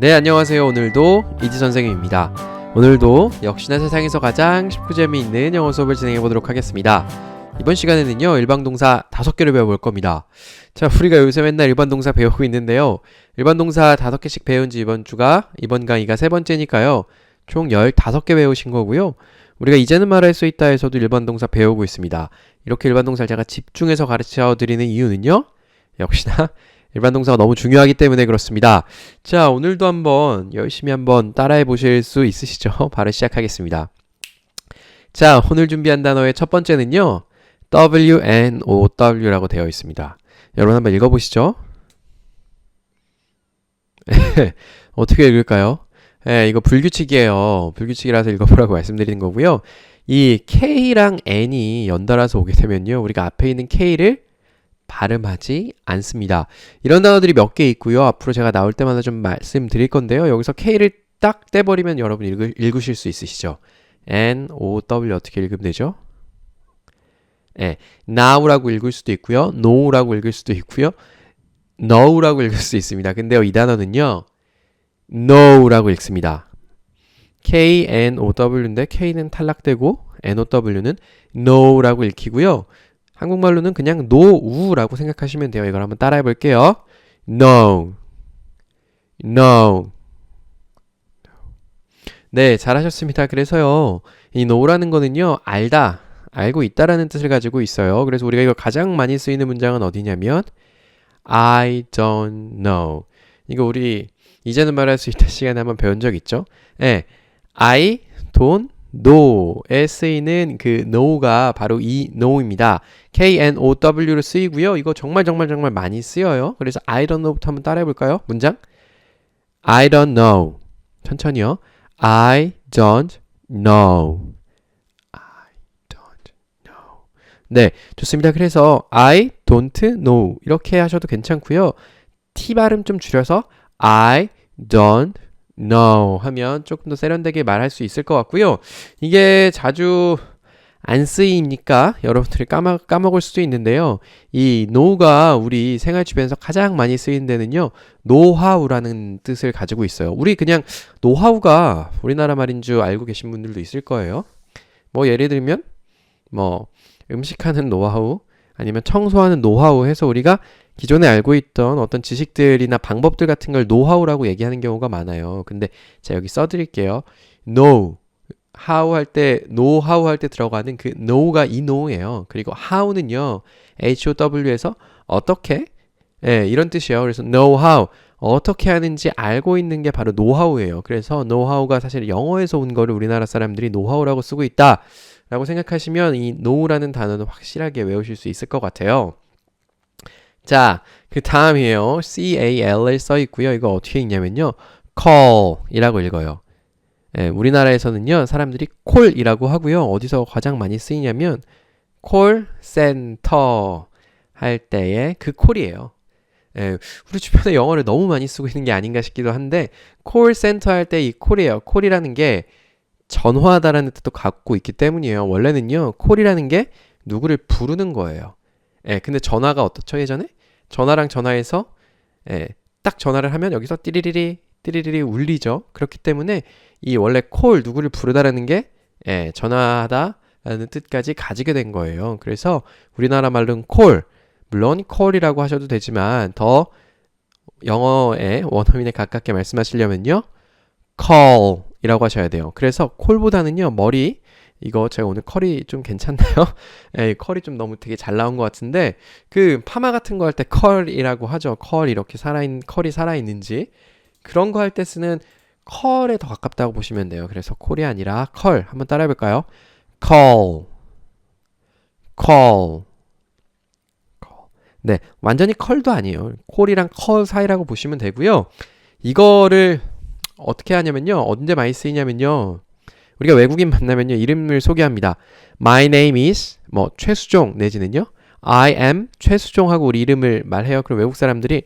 네, 안녕하세요. 오늘도 이지 선생님입니다. 오늘도 역시나 세상에서 가장 쉽고 재미있는 영어 수업을 진행해 보도록 하겠습니다. 이번 시간에는요, 일반 동사 다섯 개를 배워볼 겁니다. 자, 우리가 요새 맨날 일반 동사 배우고 있는데요. 일반 동사 다섯 개씩 배운 지 이번 주가, 이번 강의가 세 번째니까요. 총 15개 배우신 거고요. 우리가 이제는 말할 수 있다 해서도 일반 동사 배우고 있습니다. 이렇게 일반 동사를 제가 집중해서 가르쳐 드리는 이유는요. 역시나 일반 동사가 너무 중요하기 때문에 그렇습니다. 자, 오늘도 한번 열심히 한번 따라해 보실 수 있으시죠? 바로 시작하겠습니다. 자, 오늘 준비한 단어의 첫 번째는요. WNOW라고 되어 있습니다. 여러분 한번 읽어보시죠. 어떻게 읽을까요? 예, 이거 불규칙이에요. 불규칙이라서 읽어보라고 말씀드리는 거고요. 이 K랑 N이 연달아서 오게 되면요. 우리가 앞에 있는 K를 발음하지 않습니다. 이런 단어들이 몇 개 있고요. 앞으로 제가 나올 때마다 좀 말씀드릴 건데요. 여기서 K를 딱 떼버리면 여러분 읽으, 읽으실 수 있으시죠? N, O, W 어떻게 읽으면 되죠? 예, now라고 읽을 수도 있고요. no라고 읽을 수도 있고요. know라고 읽을 수 있습니다. 근데요, 이 단어는요. know라고 읽습니다. K, N, O, W인데 K는 탈락되고 N, O, W는 know라고 읽히고요. 한국말로는 그냥 노우라고 생각하시면 돼요. 이걸 한번 따라해 볼게요. No, no. 네, 잘하셨습니다. 그래서요, 이 no라는 거는요, 알다, 알고 있다라는 뜻을 가지고 있어요. 그래서 우리가 이거 가장 많이 쓰이는 문장은 어디냐면, I don't know. 이거 우리 이제는 말할 수 있다 시간에 한번 배운 적 있죠? 네, I don't know에 쓰이는 그 know가 바로 이 know입니다. K-N-O-W로 쓰이고요. 이거 정말 정말 정말 많이 쓰여요. 그래서 I don't know부터 한번 따라해 볼까요? 문장 I don't know. 천천히요. I don't know. I don't know. 네, 좋습니다. 그래서 I don't know 이렇게 하셔도 괜찮고요. T 발음 좀 줄여서 I don't know 하면 조금 더 세련되게 말할 수 있을 것 같고요. 이게 자주 안 쓰이니까 여러분들이 까마, 까먹을 수도 있는데요. 이 know가 우리 생활 주변에서 가장 많이 쓰이는 데는요. 노하우라는 뜻을 가지고 있어요. 우리 그냥 노하우가 우리나라 말인 줄 알고 계신 분들도 있을 거예요. 뭐 예를 들면 뭐 음식하는 노하우 아니면 청소하는 노하우 해서 우리가 기존에 알고 있던 어떤 지식들이나 방법들 같은 걸 노하우라고 얘기하는 경우가 많아요. 근데 제가 여기 써드릴게요. know, how 할 때, know how 할 때 들어가는 그 know가 이 know예요. 그리고 how는요, how에서 어떻게? 예, 이런 뜻이에요. 그래서 know how, 어떻게 하는지 알고 있는 게 바로 노하우예요. 그래서 노하우가 사실 영어에서 온 거를 우리나라 사람들이 노하우라고 쓰고 있다. 라고 생각하시면 이 know라는 단어는 확실하게 외우실 수 있을 것 같아요. 자, 그 다음이에요. C-A-L을 써 있고요. 이거 어떻게 읽냐면요. call이라고 읽어요. 예, 우리나라에서는요. 사람들이 call이라고 하고요. 어디서 가장 많이 쓰이냐면 call 할 때의 그 call이에요. 예, 우리 주변에 영어를 너무 많이 쓰고 있는 게 아닌가 싶기도 한데 call center 할때이 call이에요. call이라는 게 전화하다라는 뜻도 갖고 있기 때문이에요. 원래는요. call이라는 게 누구를 부르는 거예요. 예, 근데 전화가 어떻죠 예전에? 전화랑 전화해서 예, 딱 전화를 하면 여기서 띠리리리 띠리리리 울리죠. 그렇기 때문에 이 원래 콜 누구를 부르다라는 게 예, 전화하다라는 뜻까지 가지게 된 거예요. 그래서 우리나라 말로는 콜 물론 콜이라고 하셔도 되지만 더 영어의 원어민에 가깝게 말씀하시려면요. call이라고 하셔야 돼요. 그래서 콜보다는요. 머리 이거 제가 오늘 컬이 좀 괜찮나요? 예, 컬이 좀 너무 되게 잘 나온 것 같은데 그 파마 같은 거 할 때 컬이라고 하죠. 컬 이렇게 살아있는 컬이 살아있는지 그런 거 할 때 쓰는 컬에 더 가깝다고 보시면 돼요. 그래서 콜이 아니라 컬 한번 따라해 볼까요? call call 네, 완전히 컬도 아니에요. 콜이랑 컬 사이라고 보시면 되고요. 이거를 어떻게 하냐면요. 언제 많이 쓰이냐면요. 우리가 외국인 만나면요 이름을 소개합니다. My name is 뭐 최수종 내지는요 I am 최수종 하고 우리 이름을 말해요. 그럼 외국 사람들이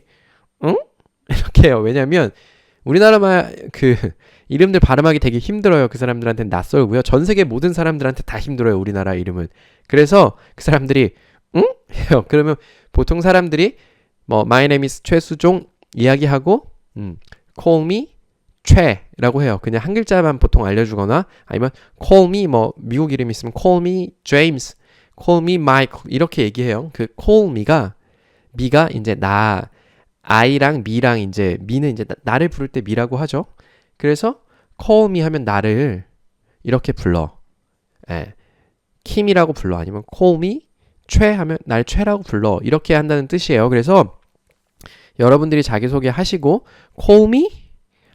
응 이렇게 해요. 왜냐하면 우리나라 말그 이름들 발음하기 되게 힘들어요. 그 사람들한테는 낯설고요. 전 세계 모든 사람들한테 다 힘들어요. 우리나라 이름은. 그래서 그 사람들이 응 해요. 그러면 보통 사람들이 뭐 My name is 최수종 이야기하고 음, Call me 최라고 해요. 그냥 한 글자만 보통 알려주거나 아니면 call me 뭐 미국 이름 있으면 call me James, call me Mike 이렇게 얘기해요. 그 call me가 me가 이제 나 I랑 me랑 이제 me는 이제 나, 나를 부를 때 me라고 하죠. 그래서 call me 하면 나를 이렇게 불러. 예. 킴이라고 불러 아니면 call me 최 하면 날 최라고 불러 이렇게 한다는 뜻이에요. 그래서 여러분들이 자기소개 하시고 call me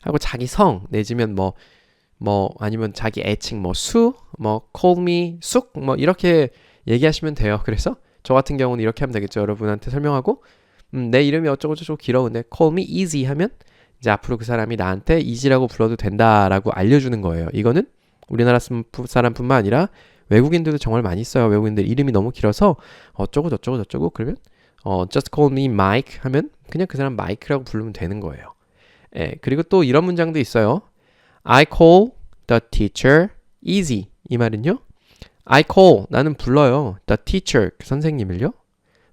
하고 자기 성 내지면 뭐뭐 아니면 자기 애칭 뭐 수, 뭐 call me 쑥 뭐 이렇게 얘기하시면 돼요. 그래서 저 같은 경우는 이렇게 하면 되겠죠. 여러분한테 설명하고 음, 내 이름이 어쩌고 저쩌고 길어 근데 call me easy 하면 이제 앞으로 그 사람이 나한테 easy라고 불러도 된다라고 알려주는 거예요. 이거는 우리나라 사람뿐만 아니라 외국인들도 정말 많이 써요. 외국인들 이름이 너무 길어서 어쩌고 저쩌고 저쩌고 그러면 어, just call me Mike 하면 그냥 그 사람 마이크라고 부르면 되는 거예요. 예, 그리고 또 이런 문장도 있어요. I call the teacher easy. 이 말은요. I call 나는 불러요. the teacher 그 선생님을요.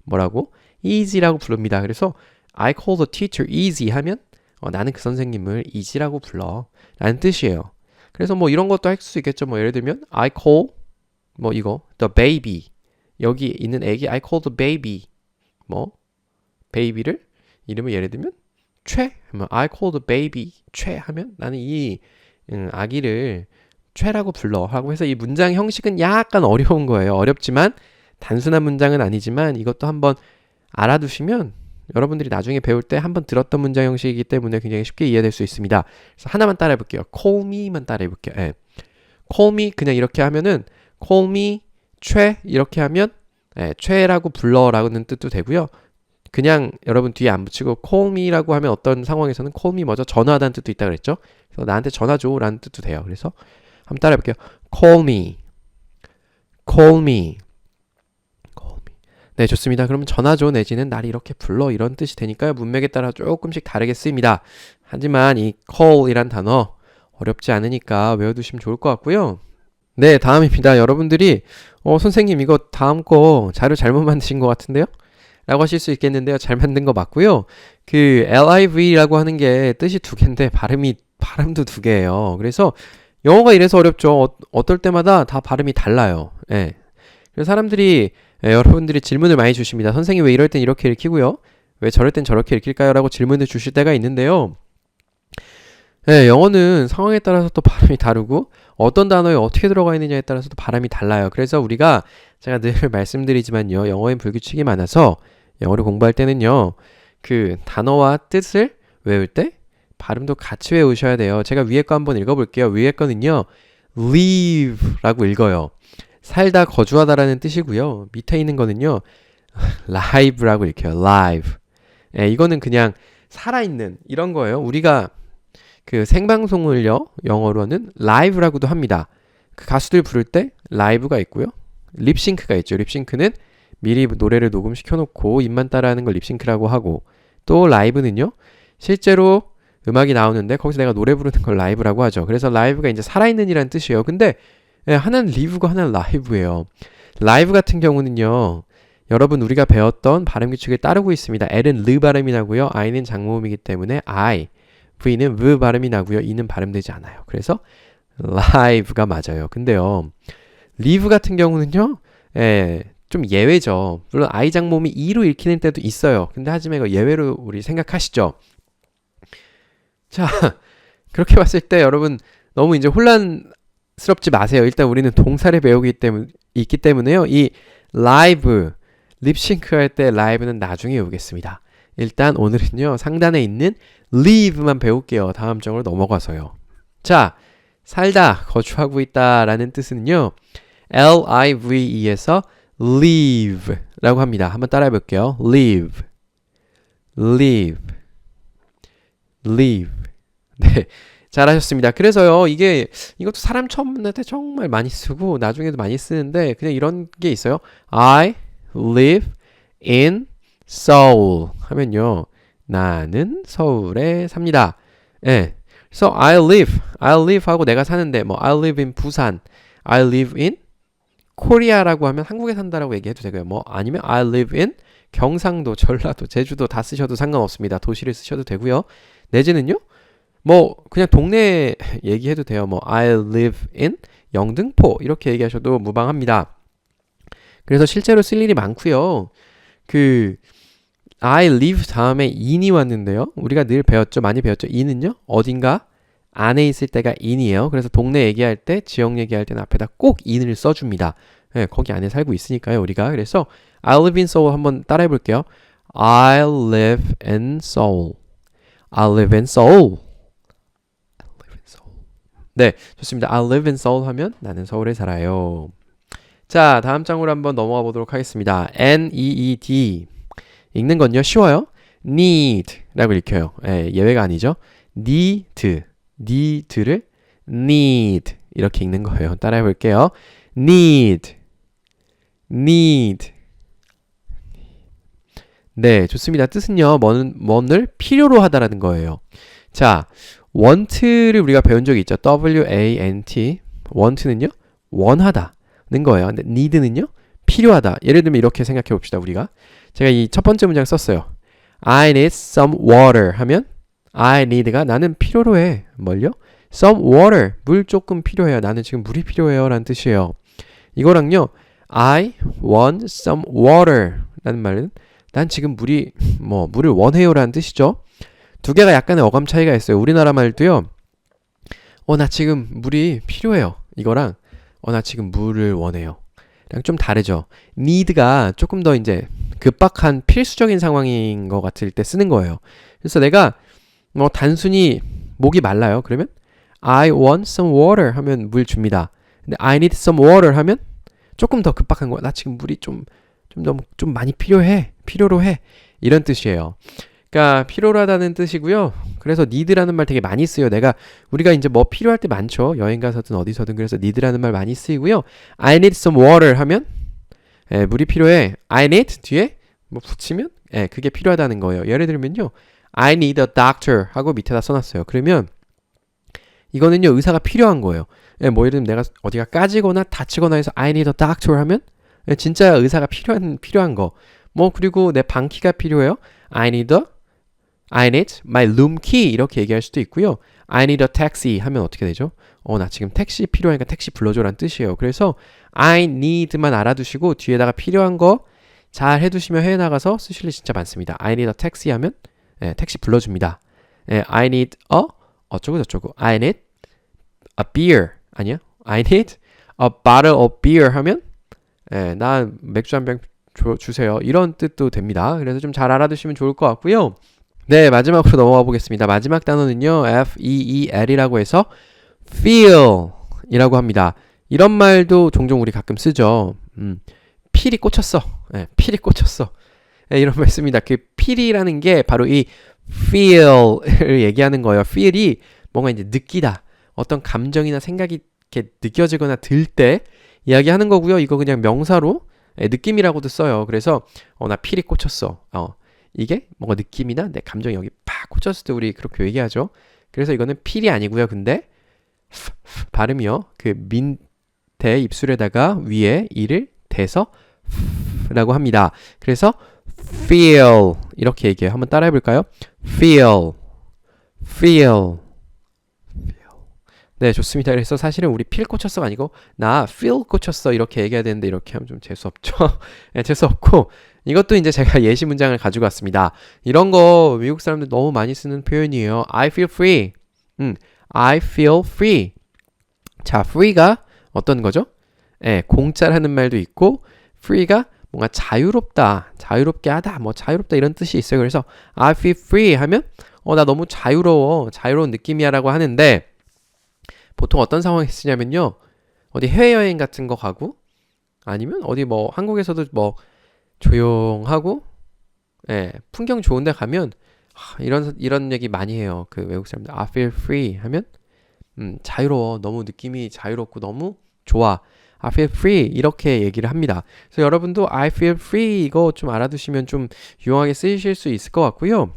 뭐라고? easy라고 부릅니다. 그래서 I call the teacher easy 하면 어, 나는 그 선생님을 easy라고 불러. 라는 뜻이에요. 그래서 뭐 이런 것도 할 수 있겠죠. 뭐 예를 들면 I call 뭐 이거 the baby 여기 있는 애기 I call the baby 뭐 baby를 이름을 예를 들면 최 하면 I call the baby 최 하면 나는 이 음, 아기를 최라고 불러 하고 해서 이 문장 형식은 약간 어려운 거예요. 어렵지만 단순한 문장은 아니지만 이것도 한번 알아두시면 여러분들이 나중에 배울 때 한번 들었던 문장 형식이기 때문에 굉장히 쉽게 이해될 수 있습니다. 그래서 하나만 따라해 볼게요. call me만 따라해 볼게요. 예. call me 그냥 이렇게 하면은 call me 최 이렇게 하면 예, 최라고 불러라는 뜻도 되고요. 그냥 여러분 뒤에 안 붙이고 me라고 하면 어떤 상황에서는 call 먼저 전화하다는 뜻도 있다 그랬죠. 그래서 나한테 전화 줘라는 뜻도 돼요. 그래서 한번 따라해 볼게요. call me, call me, call me. 네, 좋습니다. 그러면 전화 줘 내지는 날 이렇게 불러 이런 뜻이 되니까요. 문맥에 따라 조금씩 다르게 쓰입니다. 하지만 이 call이란 단어 어렵지 않으니까 외워두시면 좋을 것 같고요. 네, 다음입니다. 여러분들이 어, 선생님 이거 다음 거 자료 잘못 만드신 것 같은데요? 라고 하실 수 있겠는데요. 잘 만든 거 맞고요. 그 liv라고 하는 게 뜻이 두 개인데 발음이 발음도 두 개예요. 그래서 영어가 이래서 어렵죠. 어, 떨 때마다 다 발음이 달라요. 예. 그래서 사람들이 예, 여러분들이 질문을 많이 주십니다. 선생님 왜 이럴 땐 이렇게 읽히고요? 왜 저럴 땐 저렇게 읽힐까요? 라고 질문을 주실 때가 있는데요. 예, 영어는 상황에 따라서 또 발음이 다르고 어떤 단어에 어떻게 들어가 있느냐에 따라서도 발음이 달라요. 그래서 우리가 제가 늘 말씀드리지만요. 영어엔 불규칙이 많아서 영어를 공부할 때는요. 그 단어와 뜻을 외울 때 발음도 같이 외우셔야 돼요. 제가 위에 거 한번 읽어볼게요. 위에 거는요. live라고 읽어요. 살다 거주하다라는 뜻이고요. 밑에 있는 거는요. live라고 읽혀요. live. 예, 이거는 그냥 살아있는 이런 거예요. 우리가 그 생방송을요. 영어로는 live라고도 합니다. 그 가수들 부를 때 라이브가 있고요. 립싱크가 있죠. 립싱크는 미리 노래를 녹음시켜 놓고 입만 따라하는 걸 립싱크라고 하고 또 라이브는요. 실제로 음악이 나오는데 거기서 내가 노래 부르는 걸 라이브라고 하죠. 그래서 라이브가 이제 살아있는이라는 뜻이에요. 근데 예, 하나는 리브고 하나는 라이브예요. 라이브 같은 경우는요. 여러분 우리가 배웠던 발음 규칙을 따르고 있습니다. L은 르 발음이 나고요. I는 장모음이기 때문에 I, V는 V 발음이 나고요. E는 발음되지 않아요. 그래서 live가 맞아요. 근데요. live 같은 경우는요. 예, 좀 예외죠. 물론 I 장모음이 E로 읽히는 때도 있어요. 근데 하지만 이거 예외로 우리 생각하시죠. 자, 그렇게 봤을 때 여러분 너무 이제 혼란스럽지 마세요. 일단 우리는 동사를 배우기 때문에 있기 때문에요. 이 라이브 립싱크 할 때 라이브는 나중에 외우겠습니다. 일단 오늘은요. 상단에 있는 live만 배울게요. 다음 장으로 넘어가서요. 자, 살다, 거주하고 있다라는 뜻은요. L-I-V-E에서 live라고 합니다. 한번 따라해 볼게요. live, live, live. 네, 잘하셨습니다. 그래서요, 이게 이것도 사람 처음 만날 때 정말 많이 쓰고 나중에도 많이 쓰는데 그냥 이런 게 있어요. I live in Seoul 하면요, 나는 서울에 삽니다. 예. 네. 그래서 I live, I live 하고 내가 사는데 뭐 I live in 부산, I live in 코리아라고 하면 한국에 산다라고 얘기해도 되고요. 뭐 아니면 I live in 경상도, 전라도, 제주도 다 쓰셔도 상관없습니다. 도시를 쓰셔도 되고요. 내지는요. 뭐 그냥 동네 얘기해도 돼요. 뭐 I live in 영등포 이렇게 얘기하셔도 무방합니다. 그래서 실제로 쓸 일이 많고요. 그 I live 다음에 in이 왔는데요. 우리가 늘 배웠죠. 많이 배웠죠. in은요. 어딘가 안에 있을 때가 in이에요. 그래서 동네 얘기할 때, 지역 얘기할 때는 앞에다 꼭 in을 써줍니다. 네, 거기 안에 살고 있으니까요. 우리가. 그래서 I live in Seoul 한번 따라해 볼게요. I live in Seoul. I live in Seoul. 네, 좋습니다. I live in Seoul 하면 나는 서울에 살아요. 자, 다음 장으로 한번 넘어가 보도록 하겠습니다. N-E-E-D. 읽는 건요, 쉬워요. need 라고 읽혀요. 예, 예외가 아니죠. need, need를 need 이렇게 읽는 거예요. 따라해 볼게요. need, need. 네, 좋습니다. 뜻은요, 뭐는, 뭐를 필요로 하다라는 거예요. 자, want를 우리가 배운 적이 있죠. W-A-N-T. want는요, 원하다는 거예요. 근데 need는요, 필요하다. 예를 들면 이렇게 생각해 봅시다, 우리가. 제가 이 첫 번째 문장 썼어요. I need some water 하면 I need가 나는 필요로 해. 뭘요? some water. 물 조금 필요해요. 나는 지금 물이 필요해요. 라는 뜻이에요. 이거랑요. I want some water 라는 말은 난 지금 물이 뭐 물을 원해요 라는 뜻이죠. 두 개가 약간의 어감 차이가 있어요. 우리나라 말도요. 어, 나 지금 물이 필요해요. 이거랑 어, 나 지금 물을 원해요. 랑좀 다르죠. need가 조금 더 이제 급박한 필수적인 상황인 것 같을 때 쓰는 거예요. 그래서 내가 뭐 단순히 목이 말라요. 그러면 I want some water 하면 물 줍니다. 근데 I need some water 하면 조금 더 급박한 거야. 나 지금 물이 좀 좀 너무 좀 많이 필요해. 필요로 해. 이런 뜻이에요. 그러니까 필요로 하다는 뜻이고요. 그래서 need라는 말 되게 많이 쓰요. 내가 우리가 이제 뭐 필요할 때 많죠. 여행 가서든 어디서든 그래서 need라는 말 많이 쓰이고요. I need some water 하면 예, 물이 필요해. I need 뒤에 뭐 붙이면 예, 그게 필요하다는 거예요. 예를 들면요. I need a doctor 하고 밑에다 써놨어요. 그러면 이거는요 의사가 필요한 거예요. 예, 뭐 예를 들면 내가 어디가 까지거나 다치거나 해서 I need a doctor 하면 예, 진짜 의사가 필요한 필요한 거. 뭐 그리고 내 방키가 필요해요. I need a I need my room key 이렇게 얘기할 수도 있고요. I need a taxi 하면 어떻게 되죠? 어, 나 지금 택시 필요하니까 택시 불러줘란 뜻이에요. 그래서 I need만 알아두시고 뒤에다가 필요한 거 잘 해두시면 해외 나가서 쓰실 일 진짜 많습니다. I need a taxi 하면 예, 택시 불러줍니다. 예, I need a 어쩌고 저쩌고 I need a beer 아니야? I need a bottle of beer 하면 예, 나 맥주 한 병 주세요. 이런 뜻도 됩니다. 그래서 좀 잘 알아두시면 좋을 것 같고요. 네, 마지막으로 넘어가 보겠습니다. 마지막 단어는요, F-E-E-L이라고 해서 feel 이라고 합니다. 이런 말도 종종 우리 가끔 쓰죠. 음, 필이 꽂혔어. 네, 필이 꽂혔어. 네, 이런 말 씁니다. 그 필이라는 게 바로 이 feel을 얘기하는 거예요. feel이 뭔가 이제 느끼다. 어떤 감정이나 생각이 이렇게 느껴지거나 들 때 이야기하는 거고요. 이거 그냥 명사로 네, 느낌이라고도 써요. 그래서 어, 나 필이 꽂혔어. 어, 이게 뭔가 느낌이나 내 감정이 여기 팍 꽂혔을 때 우리 그렇게 얘기하죠. 그래서 이거는 필이 아니고요. 근데 발음이요. 그 민대 입술에다가 위에 이를 대서 라고 합니다. 그래서 feel 이렇게 얘기해요. 한번 따라해 볼까요? feel feel 네, 좋습니다. 그래서 사실은 우리 필 꽂혔어가 아니고 나 feel 꽂혔어 이렇게 얘기해야 되는데 이렇게 하면 좀 재수 없죠. 네, 재수 없고 이것도 이제 제가 예시 문장을 가지고 왔습니다. 이런 거 미국 사람들 너무 많이 쓰는 표현이에요. I feel free. 음, I feel free. 자, free가 어떤 거죠? 예, 공짜라는 말도 있고 free가 뭔가 자유롭다, 자유롭게 하다, 뭐 자유롭다 이런 뜻이 있어요. 그래서 I feel free 하면 어, 나 너무 자유로워, 자유로운 느낌이야라고 하는데 보통 어떤 상황에 쓰냐면요. 어디 해외여행 같은 거 가고 아니면 어디 뭐 한국에서도 뭐 조용하고 예, 풍경 좋은 데 가면 하, 이런 이런 얘기 많이 해요. 그 외국 사람들 I feel free 하면 음, 자유로워. 너무 느낌이 자유롭고 너무 좋아. I feel free 이렇게 얘기를 합니다. 그래서 여러분도 I feel free 이거 좀 알아두시면 좀 유용하게 쓰이실 수 있을 것 같고요.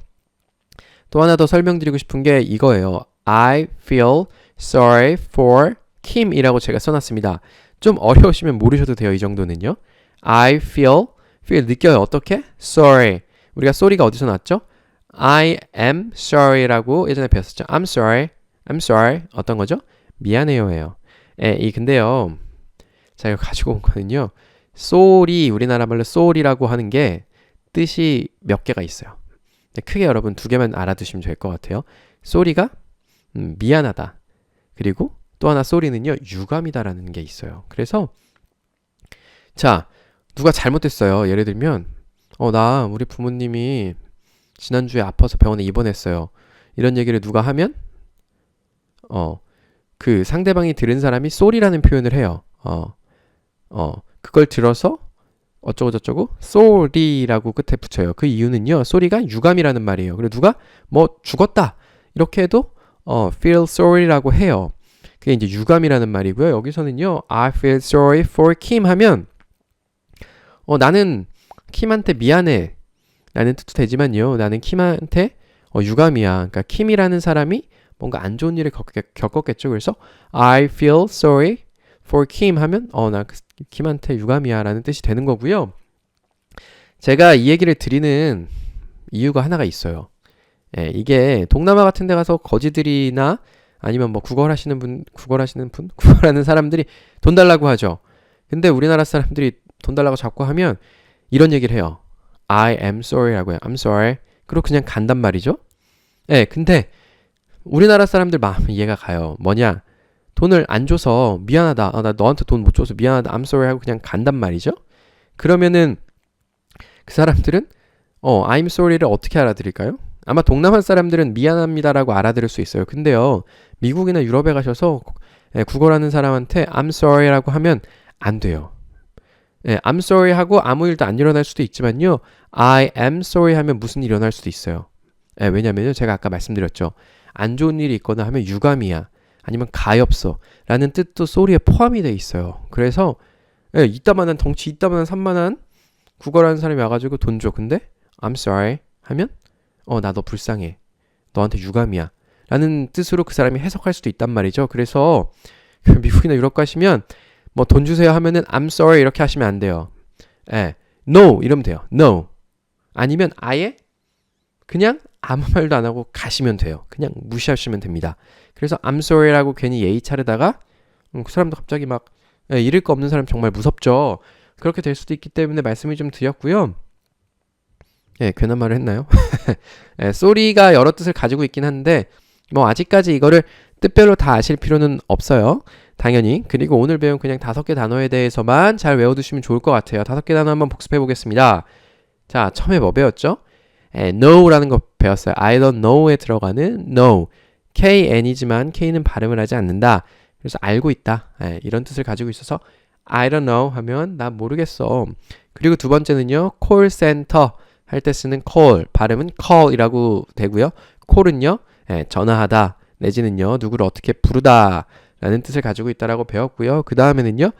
또 하나 더 설명드리고 싶은 게 이거예요. I feel sorry for Kim이라고 제가 써놨습니다. 좀 어려우시면 모르셔도 돼요. 이 정도는요. I feel, feel 느껴요. 어떻게? Sorry. 우리가 sorry가 어디서 났죠? I am sorry라고 예전에 배웠었죠. I'm sorry. I'm sorry. 어떤 거죠? 미안해요예요. 예, 이 근데요. 자, 이거 가지고 온 거는요. sorry 우리나라 말로 sorry라고 하는 게 뜻이 몇 개가 있어요. 크게 여러분 두 개만 알아두시면 될 것 같아요. sorry가 음, 미안하다. 그리고 또 하나 sorry는요. 유감이다라는 게 있어요. 그래서 자, 누가 잘못됐어요. 예를 들면 어, 나 우리 부모님이 지난주에 아파서 병원에 입원했어요. 이런 얘기를 누가 하면 어, 그 상대방이 들은 사람이 쏘리라는 표현을 해요. 어, 어, 그걸 들어서 어쩌고 저쩌고 쏘리라고 끝에 붙여요. 그 이유는요. 쏘리가 유감이라는 말이에요. 그리고 누가 뭐 죽었다 이렇게 해도 어, feel sorry라고 해요. 그게 이제 유감이라는 말이고요. 여기서는요. I feel sorry for Kim 하면 어, 나는 킴한테 미안해. 라는 뜻도 되지만요. 나는 킴한테 어, 유감이야. 그러니까 킴이라는 사람이 뭔가 안 좋은 일을 겪었, 겠죠 그래서 I feel sorry for Kim 하면 어, 나 그 킴한테 유감이야 라는 뜻이 되는 거고요. 제가 이 얘기를 드리는 이유가 하나가 있어요. 예, 이게 동남아 같은 데 가서 거지들이나 아니면 뭐 국어를 하시는 분, 국어를 하시는 분, 국어라는 사람들이 돈 달라고 하죠. 근데 우리나라 사람들이 돈 달라고 자꾸 하면 이런 얘기를 해요. I am sorry라고 해요. I'm sorry. 그리고 그냥 간단 말이죠. 예, 네, 근데 우리나라 사람들 마음 이해가 가요. 뭐냐? 돈을 안 줘서 미안하다. 아, 나 너한테 돈 못 줘서 미안하다. I'm sorry 하고 그냥 간단 말이죠. 그러면은 그 사람들은 어, I'm sorry를 어떻게 알아들을까요? 아마 동남아 사람들은 미안합니다라고 알아들을 수 있어요. 근데요, 미국이나 유럽에 가셔서 예, 국어라는 사람한테 I'm sorry라고 하면 안 돼요. 예, I'm sorry 하고 아무 일도 안 일어날 수도 있지만요. I am sorry 하면 무슨 일이 일어날 수도 있어요. 예, 왜냐면요. 제가 아까 말씀드렸죠. 안 좋은 일이 있거나 하면 유감이야. 아니면 가엾어. 라는 뜻도 소리에 포함이 돼 있어요. 그래서 예, 이따만한 덩치 이따만한 산만한 국어라는 사람이 와가지고 돈 줘. 근데 I'm sorry 하면 어, 나 너 불쌍해. 너한테 유감이야. 라는 뜻으로 그 사람이 해석할 수도 있단 말이죠. 그래서 미국이나 유럽 가시면 뭐 돈 주세요 하면은 I'm sorry 이렇게 하시면 안 돼요. 예. No 이러면 돼요. No. 아니면 아예 그냥 아무 말도 안 하고 가시면 돼요. 그냥 무시하시면 됩니다. 그래서 I'm sorry라고 괜히 예의 차르다가 음, 그 사람도 갑자기 막 예, 잃을 거 없는 사람 정말 무섭죠. 그렇게 될 수도 있기 때문에 말씀을 좀 드렸고요. 예, 괜한 말을 했나요? 예, 쏘리가 여러 뜻을 가지고 있긴 한데 뭐 아직까지 이거를 뜻별로 다 아실 필요는 없어요. 당연히. 그리고 오늘 배운 그냥 다섯 개 단어에 대해서만 잘 외워두시면 좋을 것 같아요. 다섯 개 단어 한번 복습해 보겠습니다. 자, 처음에 뭐 배웠죠? 에, know라는 거 배웠어요. I don't know에 들어가는 know. KN이지만 K는 발음을 하지 않는다. 그래서 알고 있다. 에, 이런 뜻을 가지고 있어서 I don't know 하면 나 모르겠어. 그리고 두 번째는요. call center 할 때 쓰는 call 발음은 call이라고 되고요. call은요. 에, 전화하다 내지는요. 누구를 어떻게 부르다 라는 뜻을 가지고 있다라고 배웠고요. 그 다음에는요.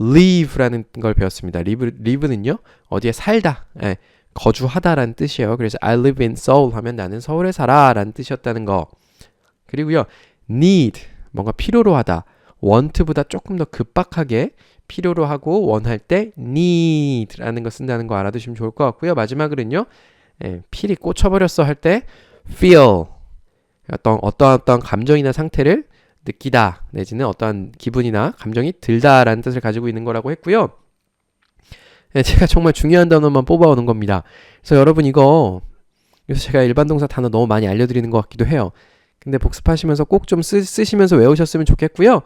live라는 걸 배웠습니다. live, live는요. 어디에 살다. 에, 거주하다라는 뜻이에요. 그래서 I live in Seoul 하면 나는 서울에 살아라는 뜻이었다는 거. 그리고요. need 뭔가 필요로 하다. want보다 조금 더 급박하게 필요로 하고 원할 때 need라는 거 쓴다는 거 알아두시면 좋을 것 같고요. 마지막으로는요. 예, 필이 꽂혀버렸어 할 때 feel 어떤 어떠한 어떠한 감정이나 상태를 느끼다 내지는 어떠한 기분이나 감정이 들다라는 뜻을 가지고 있는 거라고 했고요. 네, 제가 정말 중요한 단어만 뽑아오는 겁니다. 그래서 여러분 이거 그래서 제가 일반 동사 단어 너무 많이 알려드리는 것 같기도 해요. 근데 복습하시면서 꼭 좀 쓰시면서 외우셨으면 좋겠고요.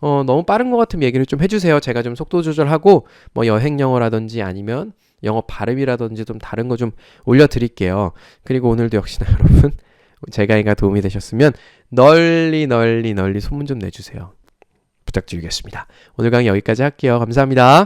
어, 너무 빠른 것 같으면 얘기를 좀 해주세요. 제가 좀 속도 조절하고 뭐 여행 영어라든지 아니면 영어 발음이라든지 좀 다른 거 좀 올려드릴게요. 그리고 오늘도 역시나 여러분 제가 이가 도움이 되셨으면 널리 널리 널리 소문 좀 내주세요. 부탁드리겠습니다. 오늘 강의 여기까지 할게요. 감사합니다.